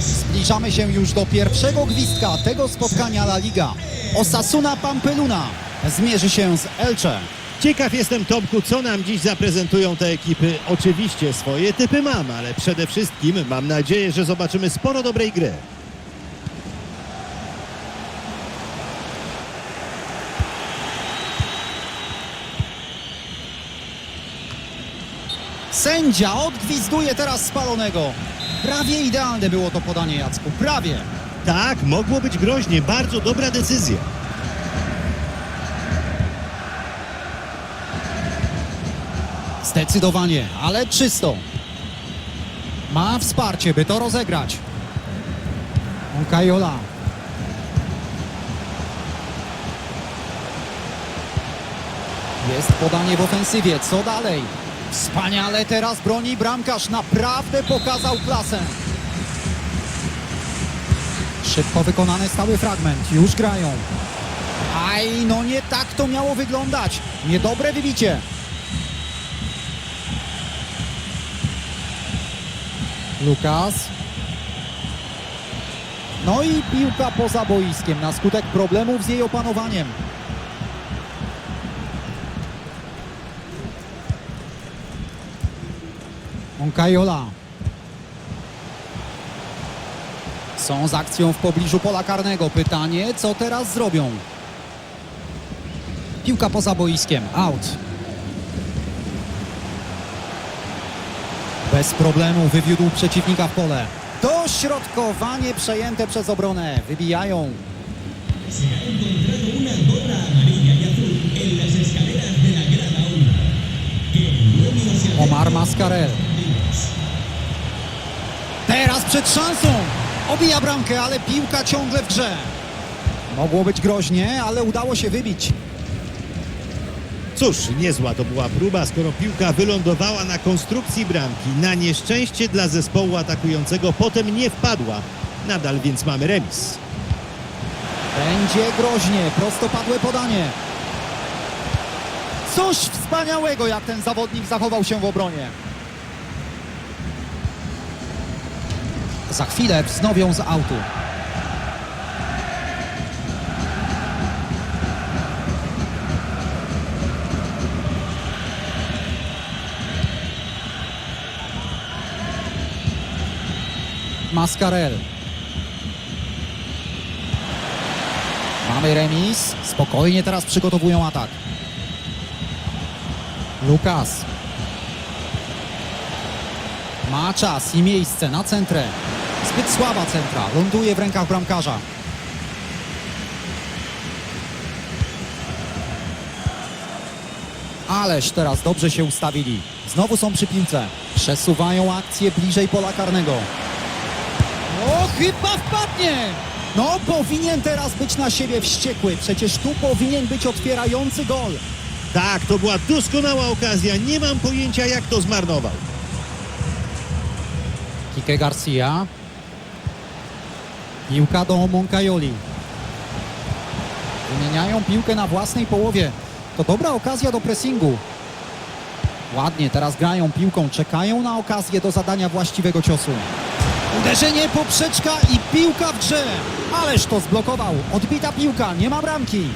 Zbliżamy się już do pierwszego gwizdka tego spotkania La Liga. Osasuna Pampeluna zmierzy się z Elche. Ciekaw jestem, Tomku, co nam dziś zaprezentują te ekipy. Oczywiście swoje typy mam, ale przede wszystkim mam nadzieję, że zobaczymy sporo dobrej gry. Sędzia odgwizduje teraz spalonego. Prawie idealne było to podanie Jacku, prawie. Tak, mogło być groźnie. Bardzo dobra decyzja. Zdecydowanie, ale czysto. Ma wsparcie, by to rozegrać. Onkajola. Jest podanie w ofensywie, co dalej? Wspaniale teraz broni bramkarz, naprawdę pokazał klasę. Szybko wykonany stały fragment, już grają. Aj, no nie tak to miało wyglądać. Niedobre wybicie. Lukas. No i piłka poza boiskiem na skutek problemów z jej opanowaniem. Onkajola. Są z akcją w pobliżu pola karnego. Pytanie, co teraz zrobią? Piłka poza boiskiem. Out. Bez problemu wywiódł przeciwnika w pole. Dośrodkowanie przejęte przez obronę. Wybijają. Omar Mascarel. Teraz przed szansą. Obija bramkę, ale piłka ciągle w grze. Mogło być groźnie, ale udało się wybić. Cóż, niezła to była próba, skoro piłka wylądowała na konstrukcji bramki. Na nieszczęście dla zespołu atakującego potem nie wpadła. Nadal więc mamy remis. Będzie groźnie, prostopadłe podanie. Coś wspaniałego, jak ten zawodnik zachował się w obronie. Za chwilę wznowią z autu. Mascarel. Mamy remis. Spokojnie teraz przygotowują atak. Lukas. Ma czas i miejsce na centrę. Zbyt słaba centra. Ląduje w rękach bramkarza. Ależ teraz dobrze się ustawili. Znowu są przy piłce. Przesuwają akcję bliżej pola karnego. O, chyba wpadnie! No, powinien teraz być na siebie wściekły. Przecież tu powinien być otwierający gol. Tak, to była doskonała okazja. Nie mam pojęcia, jak to zmarnował. Kike Garcia. Piłka do Moncajoli. Wymieniają piłkę na własnej połowie. To dobra okazja do pressingu. Ładnie, teraz grają piłką, czekają na okazję do zadania właściwego ciosu. Uderzenie, poprzeczka i piłka w grze. Ależ to zblokował. Odbita piłka, nie ma bramki.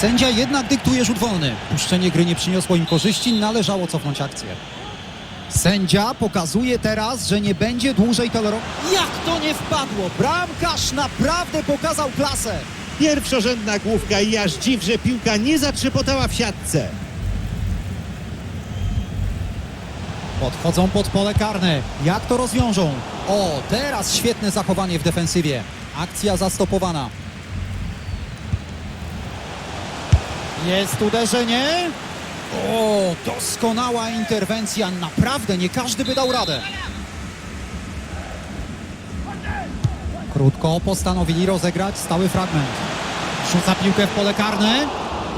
Sędzia jednak dyktuje rzut wolny. Puszczenie gry nie przyniosło im korzyści, należało cofnąć akcję. Sędzia pokazuje teraz, że nie będzie dłużej tolerował. Jak to nie wpadło? Bramkarz naprawdę pokazał klasę. Pierwszorzędna główka i aż dziw, że piłka nie zatrzepotała w siatce. Podchodzą pod pole karne. Jak to rozwiążą? O, teraz świetne zachowanie w defensywie. Akcja zastopowana. Jest uderzenie. O, doskonała interwencja. Naprawdę nie każdy by dał radę. Krótko postanowili rozegrać stały fragment. Rzuca piłkę w pole karne.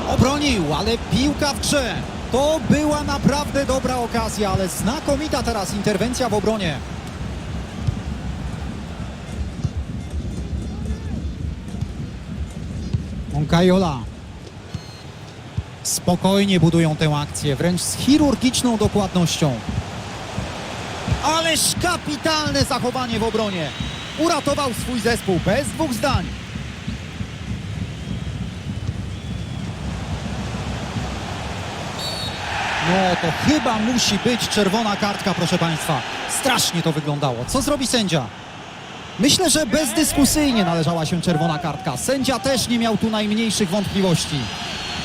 Obronił, ale piłka w grze. To była naprawdę dobra okazja, ale znakomita teraz interwencja w obronie. Moncayola. Spokojnie budują tę akcję, wręcz z chirurgiczną dokładnością. Ależ kapitalne zachowanie w obronie. Uratował swój zespół bez dwóch zdań. No to chyba musi być czerwona kartka, proszę Państwa. Strasznie to wyglądało. Co zrobi sędzia? Myślę, że bezdyskusyjnie należała się czerwona kartka. Sędzia też nie miał tu najmniejszych wątpliwości.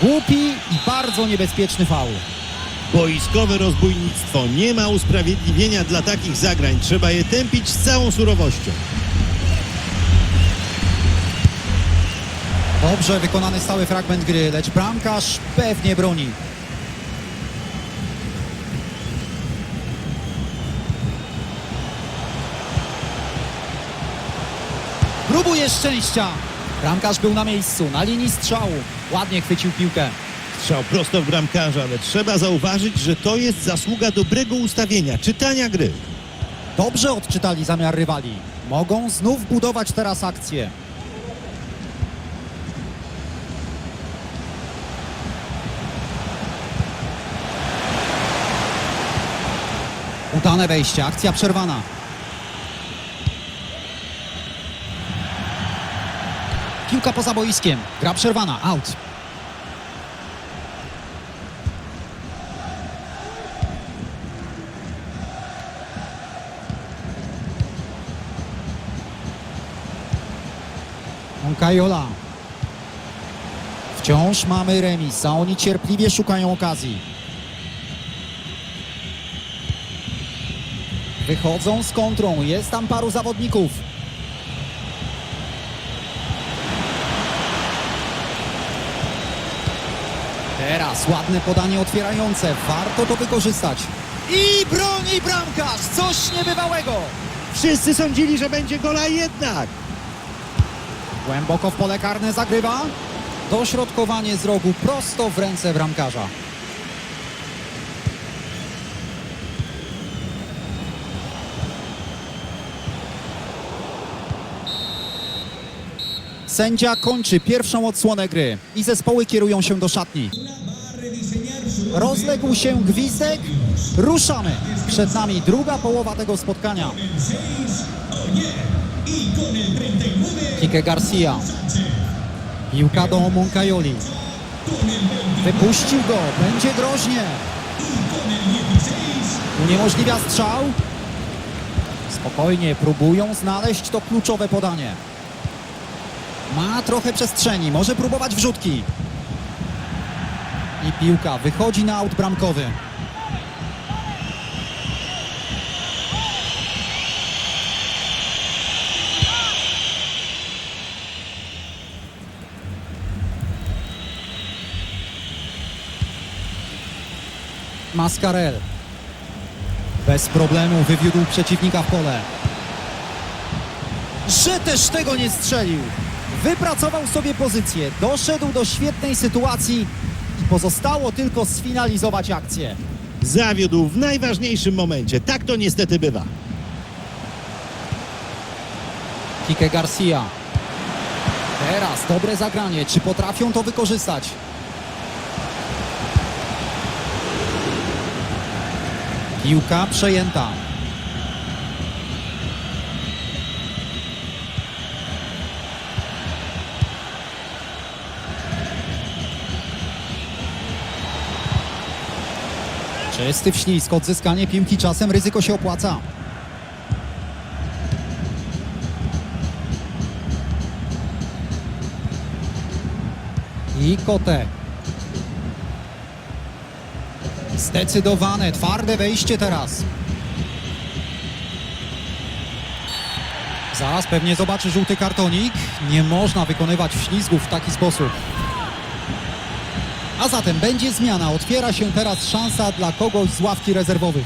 Głupi i bardzo niebezpieczny faul. Boiskowe rozbójnictwo. Nie ma usprawiedliwienia dla takich zagrań. Trzeba je tępić z całą surowością. Dobrze wykonany stały fragment gry, lecz bramkarz pewnie broni. Próbuje szczęścia. Bramkarz był na miejscu, na linii strzału. Ładnie chwycił piłkę. Strzał prosto w bramkarza, ale trzeba zauważyć, że to jest zasługa dobrego ustawienia, czytania gry. Dobrze odczytali zamiar rywali. Mogą znów budować teraz akcję. Udane wejście, akcja przerwana. Piłka poza boiskiem, gra przerwana, out. Monkajola. Wciąż mamy remis, a oni cierpliwie szukają okazji. Wychodzą z kontrą, jest tam paru zawodników. Teraz ładne podanie otwierające, warto to wykorzystać. I broni bramkarz, coś niebywałego. Wszyscy sądzili, że będzie gola jednak. Głęboko w pole karne zagrywa. Dośrodkowanie z rogu prosto w ręce bramkarza. Sędzia kończy pierwszą odsłonę gry i zespoły kierują się do szatni. Rozległ się gwizdek. Ruszamy. Przed nami druga połowa tego spotkania. Kike Garcia. Piłka do Moncajoli. Wypuścił go. Będzie groźnie. Uniemożliwia strzał. Spokojnie próbują znaleźć to kluczowe podanie. Ma trochę przestrzeni. Może próbować wrzutki. I piłka wychodzi na aut bramkowy. Mascarel. Bez problemu wywiódł przeciwnika w pole. Że też tego nie strzelił. Wypracował sobie pozycję, doszedł do świetnej sytuacji pozostało tylko sfinalizować akcję. Zawiódł w najważniejszym momencie. Tak to niestety bywa. Kike Garcia. Teraz dobre zagranie. Czy potrafią to wykorzystać? Piłka przejęta. Czysty wślizg, odzyskanie piłki czasem ryzyko się opłaca. I Kote. Zdecydowane, twarde wejście teraz. Zaraz pewnie zobaczy żółty kartonik. Nie można wykonywać ślizgów w taki sposób. A zatem będzie zmiana. Otwiera się teraz szansa dla kogoś z ławki rezerwowych.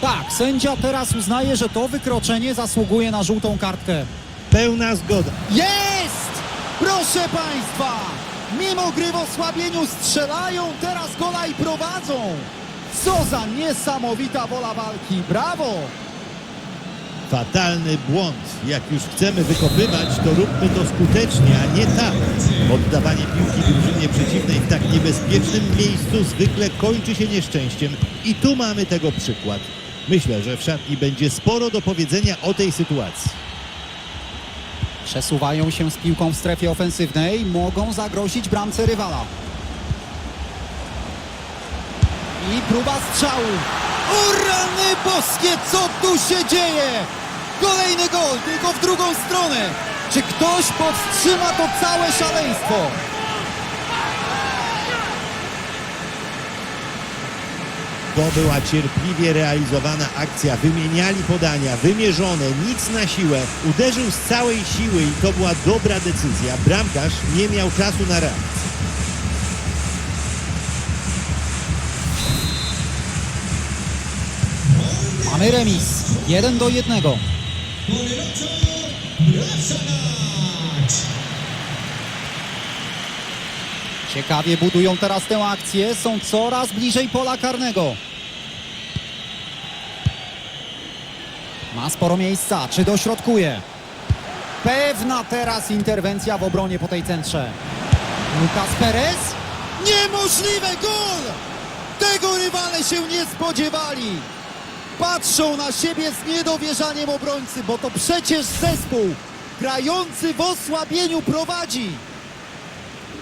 Tak, sędzia teraz uznaje, że to wykroczenie zasługuje na żółtą kartkę. Pełna zgoda. Jest! Proszę Państwa! Mimo gry w osłabieniu strzelają teraz gola i prowadzą! Co za niesamowita wola walki! Brawo! Fatalny błąd. Jak już chcemy wykopywać, to róbmy to skutecznie, a nie tak. Oddawanie piłki drużynie przeciwnej w tak niebezpiecznym miejscu zwykle kończy się nieszczęściem. I tu mamy tego przykład. Myślę, że w szatni będzie sporo do powiedzenia o tej sytuacji. Przesuwają się z piłką w strefie ofensywnej, mogą zagrozić bramce rywala. I próba strzału. O rany boskie, co tu się dzieje? Kolejny gol, tylko w drugą stronę. Czy ktoś powstrzyma to całe szaleństwo? To była cierpliwie realizowana akcja. Wymieniali podania, wymierzone, nic na siłę. Uderzył z całej siły i to była dobra decyzja. Bramkarz nie miał czasu na reakcję. Mamy remis. 1 do 1. Ciekawie budują teraz tę akcję. Są coraz bliżej pola karnego. Ma sporo miejsca. Czy dośrodkuje? Pewna teraz interwencja w obronie po tej centrze. Lucas Perez? Niemożliwe! Gol! Tego rywale się nie spodziewali! Patrzą na siebie z niedowierzaniem obrońcy, bo to przecież zespół grający w osłabieniu prowadzi.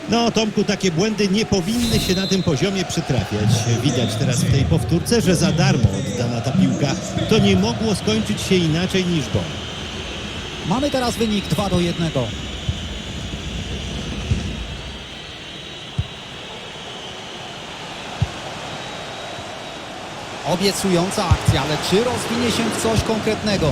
No, Tomku, takie błędy nie powinny się na tym poziomie przytrafiać. Widać teraz w tej powtórce, że za darmo oddana ta piłka. To nie mogło skończyć się inaczej niż gol. Mamy teraz wynik 2 do 1. Obiecująca akcja, ale czy rozwinie się w coś konkretnego?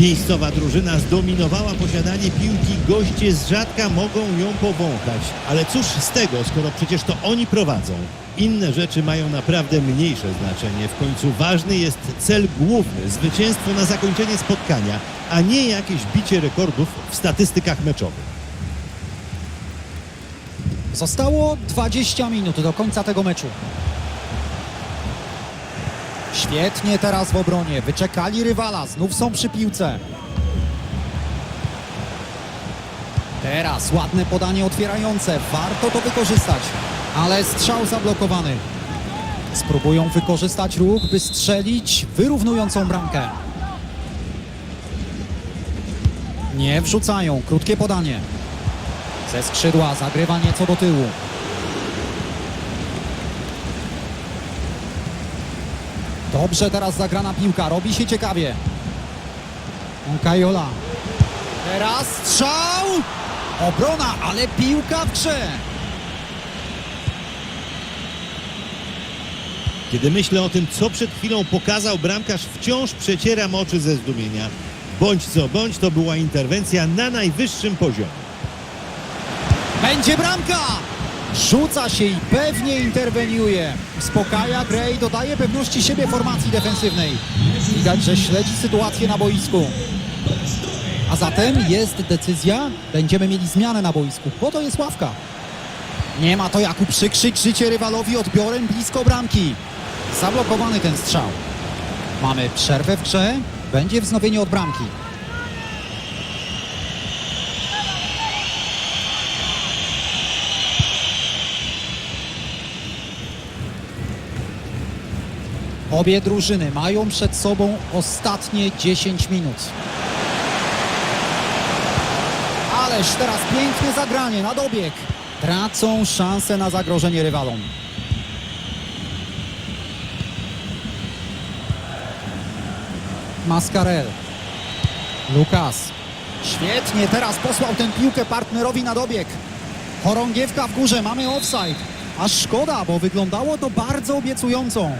Miejscowa drużyna zdominowała posiadanie piłki, goście z rzadka mogą ją powąchać. Ale cóż z tego, skoro przecież to oni prowadzą. Inne rzeczy mają naprawdę mniejsze znaczenie. W końcu ważny jest cel główny, zwycięstwo na zakończenie spotkania, a nie jakieś bicie rekordów w statystykach meczowych. Zostało 20 minut do końca tego meczu. Świetnie teraz w obronie. Wyczekali rywala. Znów są przy piłce. Teraz ładne podanie otwierające. Warto to wykorzystać. Ale strzał zablokowany. Spróbują wykorzystać ruch, by strzelić wyrównującą bramkę. Nie wrzucają. Krótkie podanie. Ze skrzydła zagrywa nieco do tyłu. Dobrze teraz zagrana piłka, robi się ciekawie. Kajola. Teraz strzał! Obrona, ale piłka w grze. Kiedy myślę o tym, co przed chwilą pokazał bramkarz, wciąż przecieram oczy ze zdumienia. Bądź co bądź, to była interwencja na najwyższym poziomie. Będzie bramka! Rzuca się i pewnie interweniuje. Uspokaja grę i dodaje pewności siebie formacji defensywnej. Widać, że śledzi sytuację na boisku. A zatem jest decyzja, będziemy mieli zmianę na boisku, bo to jest ławka. Nie ma to jak uprzykrzyć życie rywalowi odbiorem blisko bramki. Zablokowany ten strzał. Mamy przerwę w grze, będzie wznowienie od bramki. Obie drużyny mają przed sobą ostatnie 10 minut. Ależ teraz piękne zagranie na dobieg. Tracą szansę na zagrożenie rywalom. Mascarel. Lukas. Świetnie teraz posłał tę piłkę partnerowi na dobieg. Chorągiewka w górze, mamy offside. Aż szkoda, bo wyglądało to bardzo obiecująco.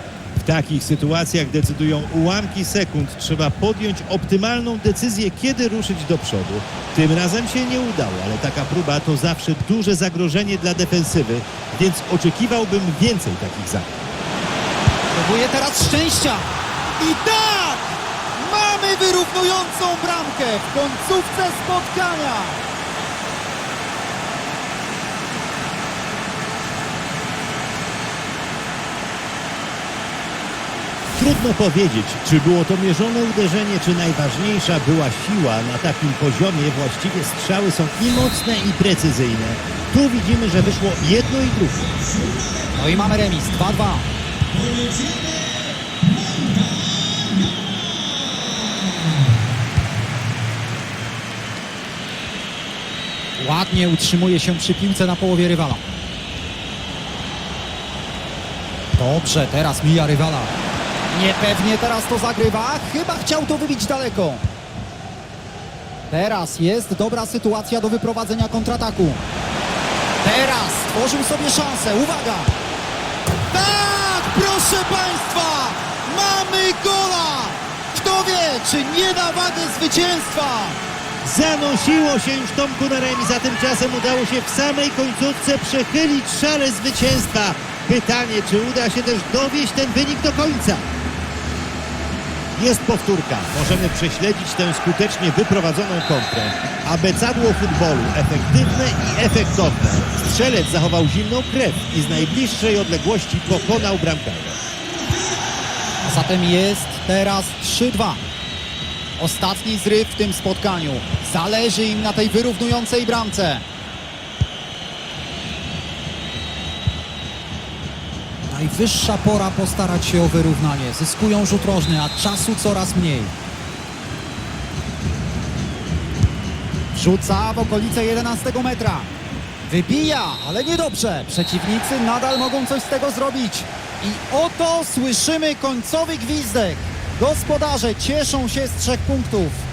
Takich sytuacjach decydują ułamki sekund. Trzeba podjąć optymalną decyzję, kiedy ruszyć do przodu. Tym razem się nie udało, ale taka próba to zawsze duże zagrożenie dla defensywy, więc oczekiwałbym więcej takich zagrań. Próbuje teraz szczęścia. I tak! Mamy wyrównującą bramkę w końcówce spotkania. Trudno powiedzieć, czy było to mierzone uderzenie, czy najważniejsza była siła. Na takim poziomie właściwie strzały są i mocne, i precyzyjne. Tu widzimy, że wyszło jedno i drugie. No i mamy remis 2-2. Ładnie utrzymuje się przy piłce na połowie rywala. Dobrze, teraz mija rywala. Niepewnie teraz to zagrywa. Chyba chciał to wybić daleko. Teraz jest dobra sytuacja do wyprowadzenia kontrataku. Teraz stworzył sobie szansę. Uwaga! Tak, proszę Państwa! Mamy gola! Kto wie, czy nie da wagę zwycięstwa? Zanosiło się już Tomku na remis, a tymczasem udało się w samej końcówce przechylić szale zwycięstwa. Pytanie, czy uda się też dowieść ten wynik do końca? Jest powtórka. Możemy prześledzić tę skutecznie wyprowadzoną kontrę. Abecadło futbolu. Efektywne i efektowne. Strzelec zachował zimną krew i z najbliższej odległości pokonał bramkarza. A zatem jest teraz 3-2. Ostatni zryw w tym spotkaniu. Zależy im na tej wyrównującej bramce. Najwyższa pora postarać się o wyrównanie. Zyskują rzut rożny, a czasu coraz mniej. Rzuca w okolice 11 metra. Wybija, ale niedobrze. Przeciwnicy nadal mogą coś z tego zrobić. I oto słyszymy końcowy gwizdek. Gospodarze cieszą się z trzech punktów.